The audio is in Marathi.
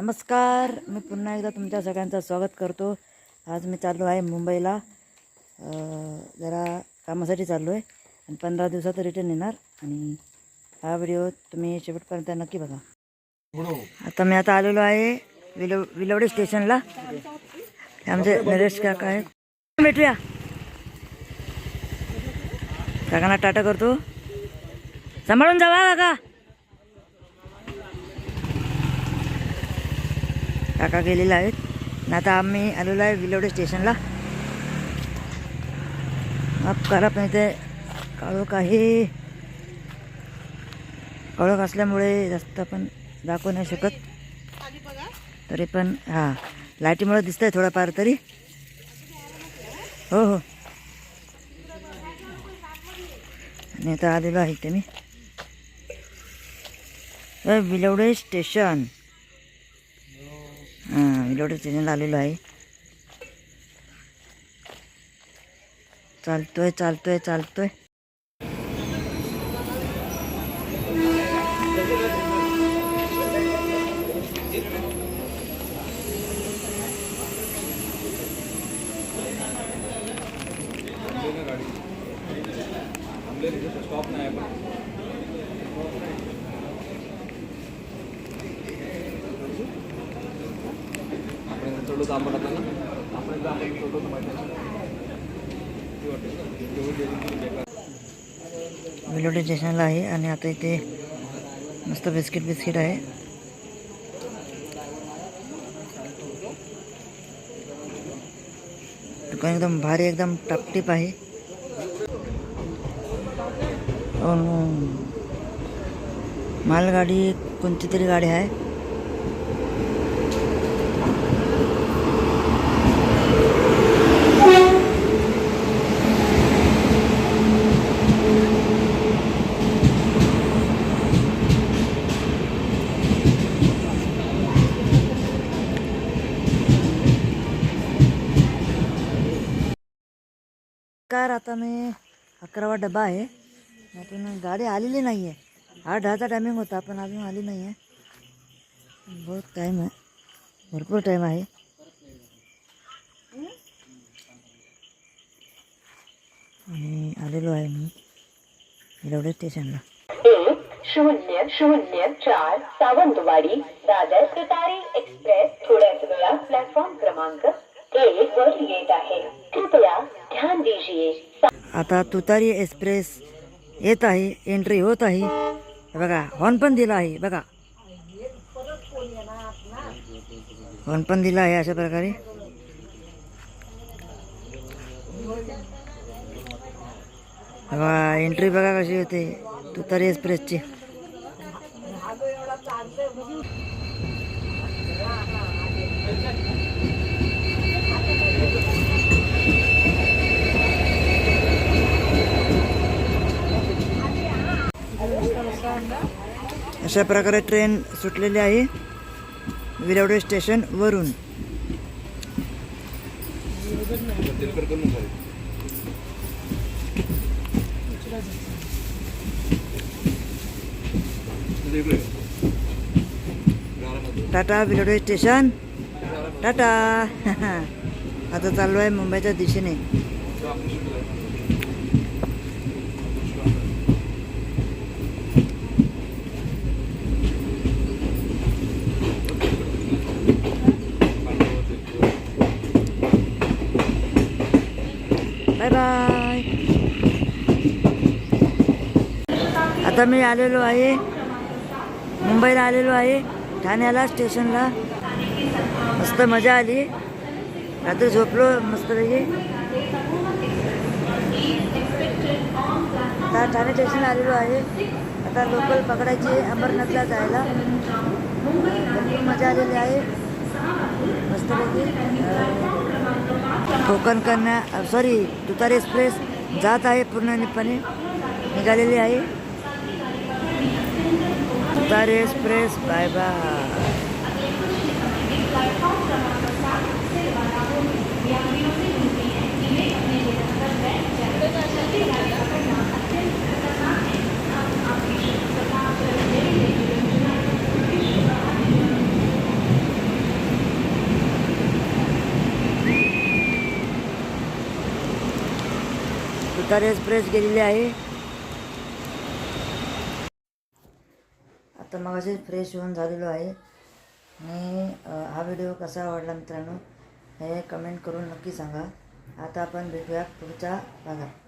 नमस्कार मी पुन्हा एकदा तुमच्या सगळ्यांचं स्वागत करतो. आज मी चाललो आहे मुंबईला. जरा कामासाठी चाललो आहे आणि पंधरा दिवसात रिटर्न येणार आणि हा व्हिडिओ तुम्ही शेवटपर्यंत नक्की बघा. आता मी आता आलेलो आहे विलो विलवडे स्टेशनला. आमचे नरेश काका आहेत. भेटूया. काकांना टाटा करतो. सांभाळून जावा काका. काका गेलेला आहेत. आणि आता आम्ही आलेलो आहे विलवडे स्टेशनला. माफ करा पण इथे काळोख आहे. काळोख असल्यामुळे जास्त पण दाखवू नाही शकत. तरी पण हां लाईटीमुळे आहे थोडंफार तरी. हो हो. आणि आता आलेलो आहे इथे मी. विलवडे स्टेशन. हां विलवडे आलेलो आहे. चालतोय चालतोय चालतोय. विलोडी स्टेशनला आहे. आणि आता इथे मस्त बिस्किट बिस्किट आहे. दुकान एकदम भारी एकदम टापटीप आहे. मालगाडी कोणती तरी गाडी आहे. कार आता मी अकरावा डबा आहे. पण गाडी आलेली नाही आहे आठ दहाचा टायमिंग होता पण अजून आली नाही आहे बहुत टाईम आहे. भरपूर टाईम आहे. आणि आलेलो आहे मी रेल्वे स्टेशनला. एक शून्य शून्य चार सावंतवाडी दादर तुतारी एक्सप्रेस थोड्याच वेळा प्लॅटफॉर्म क्रमांक एक वर येत आहे. कृपया ध्यान दीजिए. आता तुतारी एक्सप्रेस येत आहे एंट्री होत आहे. बघा हॉर्न पण दिला आहे बघा. हॉर्न पण दिला आहे अशा प्रकारे. बघा एंट्री बघा कशी होते तुतारी एक्सप्रेसची. अशा प्रकारे ट्रेन सुटलेली आहे. विरावडे स्टेशन वरून. टाटा विरावडे स्टेशन. टाटा. आता चाललो आहे मुंबईच्या दिशेने बाय बाय आता मी आलेलो आहे. मुंबईला आलेलो आहे. ठाण्याला स्टेशनला. मस्त मजा आली. रात्री झोपलो मस्तपैकी. आता ठाणे स्टेशनला आलेलो आहे. आता लोकल पकडायची अमरनाथला जायला. भरपूर मजा आलेली आहे. मस्तपैकी. अं, कोकण कन्या सॉरी तुतारी एक्सप्रेस जात आहे पूर्णपणे. निघालेली आहे. रबारी एक्सप्रेस बाय बाय उतार एक्सप्रेस गेलेली आहे. आता मग फ्रेश होऊन झालेलो आहे. आणि हा व्हिडिओ कसा आवडला मित्रांनो हे कमेंट करून नक्की सांगा. आता आपण भेटूया पुढच्या भागात.